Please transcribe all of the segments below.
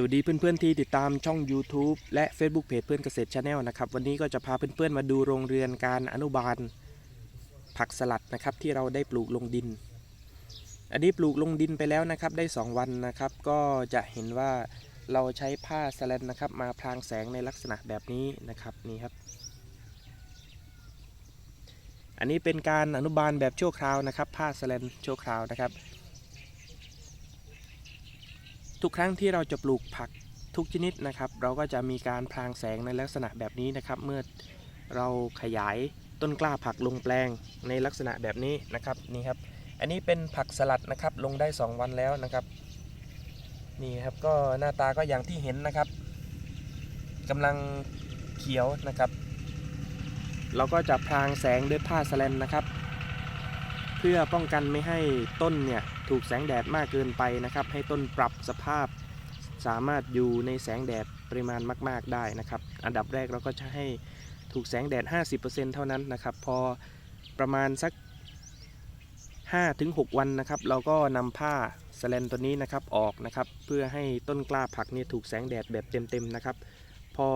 สวัสดีเพื่อนๆที่ติดตามช่อง YouTube และ Facebook เพจเพื่อนเกษตรชาแนลนะครับวันนี้ก็จะพาเพื่อนๆมาดูโรงเรือนการอนุบาล ผักสลัดนะครับที่เราได้ปลูกลงดิน อันนี้ปลูกลงดินไปแล้วนะครับได้ 2 วันนะครับ ก็จะเห็นว่าเราใช้ผ้าสแลนนะครับ มาพรางแสงในลักษณะแบบนี้นะครับนี่ครับ อันนี้เป็นการอนุบาลแบบชั่วคราวนะครับ ผ้าสแลนชั่วคราวนะครับ ทุกครั้งที่เราจะปลูกผักทุกชนิดนะครับ เราก็จะมีการพรางแสงในลักษณะแบบนี้นะครับ เมื่อเราขยายต้นกล้าผักลงแปลงในลักษณะแบบนี้นะครับนี่ครับ อันนี้เป็นผักสลัดนะครับลงได้ 2 วันแล้วนะครับนี่ครับก็หน้าตาก็อย่างที่เห็นนะครับกำลังเขียวนะครับ เราก็จะพรางแสงด้วยผ้าสแลนนะครับ เพื่อป้องกันไม่ให้ต้นเนี่ย ถูกแสงแดดมากเกินไปนะครับ ให้ต้นปรับสภาพสามารถอยู่ในแสงแดดปริมาณมาก ๆได้นะครับ อันดับแรกเราก็จะให้ถูกแสงแดด 50%เท่านั้นนะครับ พอประมาณสัก 5-6 วันนะครับ เราก็นำผ้าสแลนตัวนี้นะครับออกนะครับ เพื่อให้ต้นกล้าผักเนี่ยถูกแสงแดดแบบเต็มๆนะครับ พอ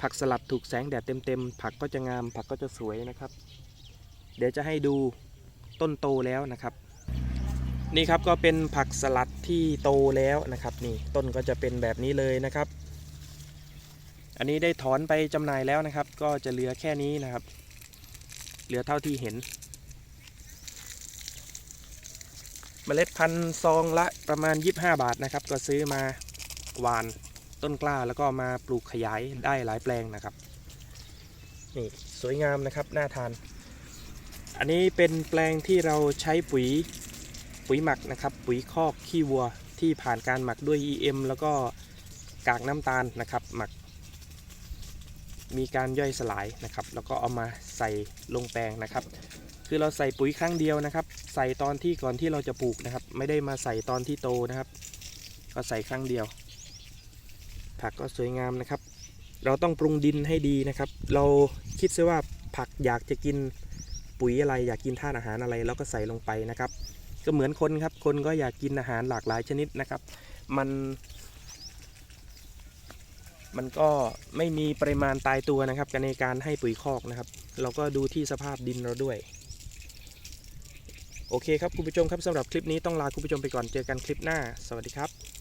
ผักสลัดถูกแสงแดดเต็มๆผักก็จะงามผักก็จะสวยนะครับ เดี๋ยวจะให้ดูต้นโตแล้วนะครับ นี่ครับก็เป็นผักสลัดที่โตแล้วนะครับ นี่ต้นก็จะเป็นแบบนี้เลยนะครับ อันนี้ได้ถอนไปจำหน่ายแล้วนะครับ ก็จะเหลือแค่นี้นะครับ เหลือเท่าที่เห็น เมล็ดพันธุ์ซองละประมาณ 25 บาทนะครับ ก็ซื้อมาหวานต้นกล้าแล้วก็มาปลูกขยายได้หลายแปลงนะครับ นี่สวยงามนะครับน่าทาน อันนี้เป็นแปลงที่เราใช้ปุ๋ย ปุ๋ยหมักนะครับ ปุ๋ยคอกขี้วัวที่ผ่านการหมักด้วย EM แล้วก็กากน้ำตาลนะครับ หมัก มีการย่อยสลายนะครับ แล้วก็เอามาใส่ลงแปลงนะครับ คือเราใส่ปุ๋ยครั้งเดียวนะครับ ใส่ตอนที่ก่อนที่เราจะปลูกนะครับ ไม่ได้มาใส่ตอนที่โตนะครับ ก็ใส่ครั้งเดียว ผักก็สวยงามนะครับ เราต้องปรุงดินให้ดีนะครับ เราคิดซะว่าผักอยากจะกินปุ๋ยอะไรอยากกินธาตุอาหารอะไรเราก็ใส่ลงไปนะครับ ก็เหมือนคนครับ คนก็อยากกินอาหารหลากหลายชนิดนะครับ มัน มันก็ไม่มีปริมาณตายตัวนะครับกันในการให้ปุ๋ยคอกนะครับ เราก็ดูที่สภาพดินเราด้วย โอเคครับคุณผู้ชมครับสำหรับคลิปนี้ต้องลาคุณผู้ชมไปก่อนเจอกันคลิปหน้า สวัสดีครับ